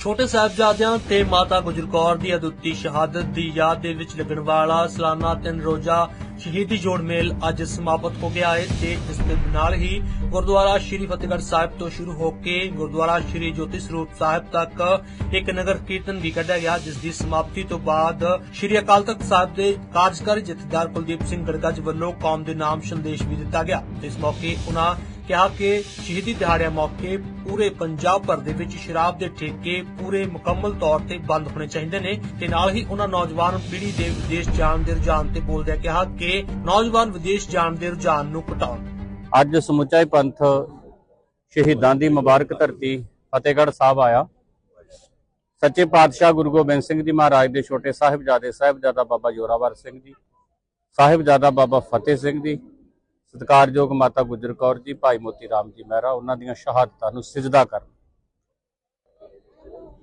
ਛੋਟੇ ਸਾਹਿਬਜ਼ਾਦਿਆਂ ਤੇ ਮਾਤਾ ਗੁਜਰ ਕੌਰ ਦੀ ਅਦੁੱਤੀ ਸ਼ਹਾਦਤ ਦੀ ਯਾਦ ਦੇ ਵਿੱਚ ਲੱਗਣ ਵਾਲਾ ਸਾਲਾਨਾ ਤਿੰਨ ਰੋਜ਼ਾ ਸ਼ਹੀਦੀ ਜੋੜ ਮੇਲ ਅੱਜ ਸਮਾਪਤ ਹੋ ਗਿਆ ਹੈ ਤੇ ਇਸ ਦੇ ਨਾਲ ਹੀ ਗੁਰਦੁਆਰਾ ਸ਼੍ਰੀ ਫਤਿਹਗੜ੍ਹ ਸਾਹਿਬ ਤੋਂ ਸ਼ੁਰੂ ਹੋ ਕੇ ਗੁਰਦੁਆਰਾ ਸ਼੍ਰੀ ਜੋਤੀ ਸਰੂਪ ਸਾਹਿਬ ਤੱਕ ਇੱਕ ਨਗਰ ਕੀਰਤਨ ਵੀ ਕੱਢਿਆ ਗਿਆ, ਜਿਸ ਦੀ ਸਮਾਪਤੀ ਤੋਂ ਬਾਅਦ ਸ਼੍ਰੀ ਅਕਾਲ ਤਖਤ ਸਾਹਿਬ ਦੇ ਕਾਰਜਕਾਰੀ ਜਥੇਦਾਰ ਕੁਲਦੀਪ ਸਿੰਘ ਗੜਗੱਜ ਵੱਲੋਂ ਕੌਮ ਦੇ ਨਾਮ ਸੰਦੇਸ਼ ਵੀ ਦਿੱਤਾ ਗਿਆ। ਇਸ ਮੌਕੇ ਉਨ੍ਹਾਂ ਕਿਹਾ ਕਿ ਸ਼ਹੀਦੀ ਦਿਹਾੜਿਆਂ ਮੌਕੇ ਪੂਰੇ ਪੰਜਾਬ ਭਰ ਦੇ ਵਿੱਚ ਸ਼ਰਾਬ ਦੇ ਠੇਕੇ ਪੂਰੇ ਮੁਕੰਮਲ ਤੌਰ ਤੇ ਬੰਦ ਹੋਣੇ ਚਾਹੀਦੇ ਨੇ ਤੇ ਨਾਲ ਹੀ ਉਹਨਾਂ ਨੌਜਵਾਨ ਪੀੜ੍ਹੀ ਦੇ ਵਿਦੇਸ਼ ਜਾਣ ਦੇ ਰੁਝਾਨ ਤੇ ਬੋਲਦਿਆਂ ਕਿਹਾ ਕਿ ਨੌਜਵਾਨ ਵਿਦੇਸ਼ ਜਾਣ ਦੇ ਰੁਝਾਨ ਨੂੰ ਘਟਾਉਣ ਅੱਜ ਸਮੁੱਚਾ ਹੀ ਪੰਥ ਸ਼ਹੀਦਾਂ ਦੀ ਮੁਬਾਰਕ ਧਰਤੀ ਫਤਿਹਗੜ੍ਹ ਸਾਹਿਬ ਆਇਆ। ਸੱਚੇ ਪਾਤਸ਼ਾਹ ਗੁਰੂ ਗੋਬਿੰਦ ਸਿੰਘ ਜੀ ਮਹਾਰਾਜ ਦੇ ਛੋਟੇ ਸਾਹਿਬਜ਼ਾਦੇ ਸਾਹਿਬਜ਼ਾਦਾ ਬਾਬਾ ਜੋਰਾਵਰ ਸਿੰਘ ਜੀ, ਸਾਹਿਬਜ਼ਾਦਾ ਬਾਬਾ ਫਤਿਹ ਸਿੰਘ ਜੀ ਸਤਿਕਾਰਯੋਗ ਮਾਤਾ ਗੁਜਰ ਕੌਰ ਜੀ, ਭਾਈ ਮੋਤੀ ਰਾਮ ਜੀ ਮਹਿਰਾ, ਉਹਨਾਂ ਦੀਆਂ ਸ਼ਹਾਦਤਾਂ ਨੂੰ ਸਿਜਦਾ ਕਰਨ।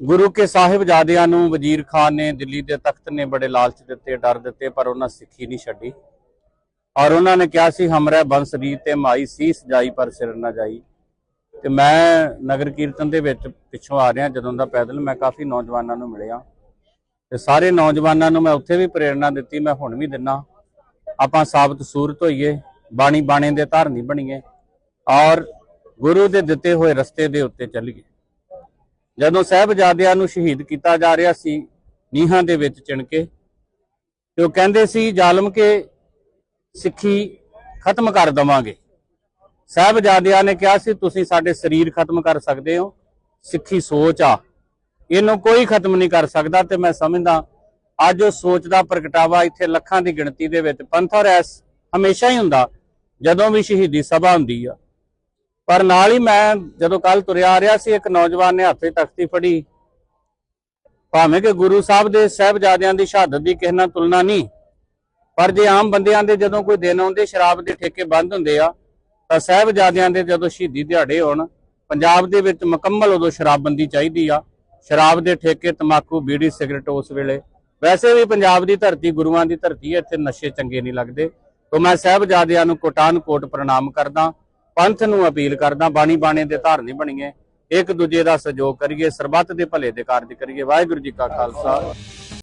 ਗੁਰੂ ਕੇ ਸਾਹਿਬਜ਼ਾਦਿਆਂ ਨੂੰ ਵਜ਼ੀਰ ਖਾਨ ਨੇ ਦਿੱਲੀ ਦੇ ਤਖਤ ਨੇ ਬੜੇ ਲਾਲਚ ਦਿੱਤੇ, ਡਰ ਦਿੱਤੇ, ਪਰ ਉਹਨਾਂ ਸਿੱਖੀ ਨਹੀਂ ਛੱਡੀ। ਔਰ ਉਹਨਾਂ ਨੇ ਕਿਹਾ ਸੀ, ਹਮਰੇ ਬੰਸ ਤੇ ਮਾਈ ਸੀਸ ਜਾਈ ਪਰ ਸਿਰ ਨਾ ਜਾਈ। ਤੇ ਮੈਂ ਨਗਰ ਕੀਰਤਨ ਦੇ ਵਿੱਚ ਪਿੱਛੋਂ ਆ ਰਿਹਾ, ਜਦੋਂ ਦਾ ਪੈਦਲ ਮੈਂ ਕਾਫੀ ਨੌਜਵਾਨਾਂ ਨੂੰ ਮਿਲਿਆ। ਤੇ ਸਾਰੇ ਨੌਜਵਾਨਾਂ ਨੂੰ ਮੈਂ ਉੱਥੇ ਵੀ ਪ੍ਰੇਰਣਾ ਦਿੱਤੀ, ਮੈਂ ਹੁਣ ਵੀ ਦਿੰਨਾ। ਆਪਾਂ ਸਾਬਤ ਸੂਰਤ ਹੋਈਏ। ਬਾਣੀ ਬਾਣੇ ਦੇ ਧਾਰਨੀ ਬਣੀਏ ਔਰ ਗੁਰੂ ਦੇ ਦਿੱਤੇ ਹੋਏ ਰਸਤੇ ਦੇ ਉੱਤੇ ਚੱਲੀਏ। ਜਦੋਂ ਸਾਹਿਬਜ਼ਾਦਿਆਂ ਨੂੰ ਸ਼ਹੀਦ ਕੀਤਾ ਜਾ ਰਿਹਾ ਸੀ, ਨੀਹਾਂ ਦੇ ਵਿੱਚ ਚਿਣ ਕੇ ਤੇ ਉਹ ਕਹਿੰਦੇ ਸੀ, ਜ਼ਾਲਮ ਕੇ ਸਿੱਖੀ ਖਤਮ ਕਰ ਦਵਾਂਗੇ। ਸਾਹਿਬਜ਼ਾਦਿਆਂ ਨੇ ਕਿਹਾ ਸੀ, ਤੁਸੀਂ ਸਾਡੇ ਸਰੀਰ ਖਤਮ ਕਰ ਸਕਦੇ ਹੋ, ਸਿੱਖੀ ਸੋਚ ਆ। ਇਹਨੂੰ ਕੋਈ ਖਤਮ ਨਹੀਂ ਕਰ ਸਕਦਾ ਤੇ ਮੈਂ ਸਮਝਦਾ ਅੱਜ ਉਹ ਸੋਚ ਦਾ ਪ੍ਰਗਟਾਵਾ ਇੱਥੇ ਲੱਖਾਂ ਦੀ ਗਿਣਤੀ ਦੇ ਵਿੱਚ ਪੰਥ ਔਰ ਐਸ ਹਮੇਸ਼ਾ ਹੀ ਹੁੰਦਾ ਜਦੋਂ ਵੀ ਸ਼ਹੀਦੀ ਸਭਾ ਹੁੰਦੀ ਆ। ਪਰ ਨਾਲ ਹੀ ਮੈਂ ਜਦੋਂ ਕੱਲ ਤੁਰਿਆ ਆ ਰਿਹਾ ਸੀ, ਇੱਕ ਨੌਜਵਾਨ ਨੇ ਹੱਥੇ ਤਖਤੀ ਫੜੀ। ਭਾਵੇਂ ਕਿ ਗੁਰੂ ਸਾਹਿਬ ਦੇ ਸਾਹਿਬਜ਼ਾਦਿਆਂ ਦੀ ਸ਼ਹਾਦਤ ਦੀ ਕਿਸੇ ਨਾਲ ਤੁਲਨਾ ਨਹੀਂ, ਪਰ ਜੇ ਆਮ ਬੰਦਿਆਂ ਦੇ ਜਦੋਂ ਕੋਈ ਦਿਨ ਆਉਂਦੇ, ਸ਼ਰਾਬ ਦੇ ਠੇਕੇ ਬੰਦ ਹੁੰਦੇ ਆ, ਤਾਂ ਸਾਹਿਬਜ਼ਾਦਿਆਂ ਦੇ ਜਦੋਂ ਸ਼ਹੀਦੀ ਦਿਹਾੜੇ ਹੋਣ, ਪੰਜਾਬ ਦੇ ਵਿੱਚ ਮੁਕੰਮਲ ਉਦੋਂ ਸ਼ਰਾਬਬੰਦੀ ਚਾਹੀਦੀ ਆ। ਸ਼ਰਾਬ ਦੇ ਠੇਕੇ, ਤਮਾਕੂ, ਬੀੜੀ, ਸਿਗਰਟ ਉਸ ਵੇਲੇ। ਵੈਸੇ ਵੀ ਪੰਜਾਬ ਦੀ ਧਰਤੀ ਗੁਰੂਆਂ ਦੀ ਧਰਤੀ ਹੈ, ਇੱਥੇ ਨਸ਼ੇ ਚੰਗੇ ਨਹੀਂ ਲੱਗਦੇ। ਤੋਂ ਮੈਂ ਸਾਹਿਬਜ਼ਾਦਿਆਂ ਨੂੰ ਕੋਟਾਨ ਕੋਟ ਪ੍ਰਣਾਮ ਕਰਦਾ, ਪੰਥ ਨੂੰ ਅਪੀਲ ਕਰਦਾ, ਬਾਣੀ ਬਾਣੇ ਦੇ ਧਾਰਨੀ ਬਣੀਏ। ਇੱਕ ਦੂਜੇ ਦਾ ਸਹਿਯੋਗ ਕਰੀਏ, ਸਰਬੱਤ ਦੇ ਭਲੇ ਦੇ ਕਾਰਜ ਕਰੀਏ। ਵਾਹਿਗੁਰੂ ਜੀ ਕਾ ਖਾਲਸਾ।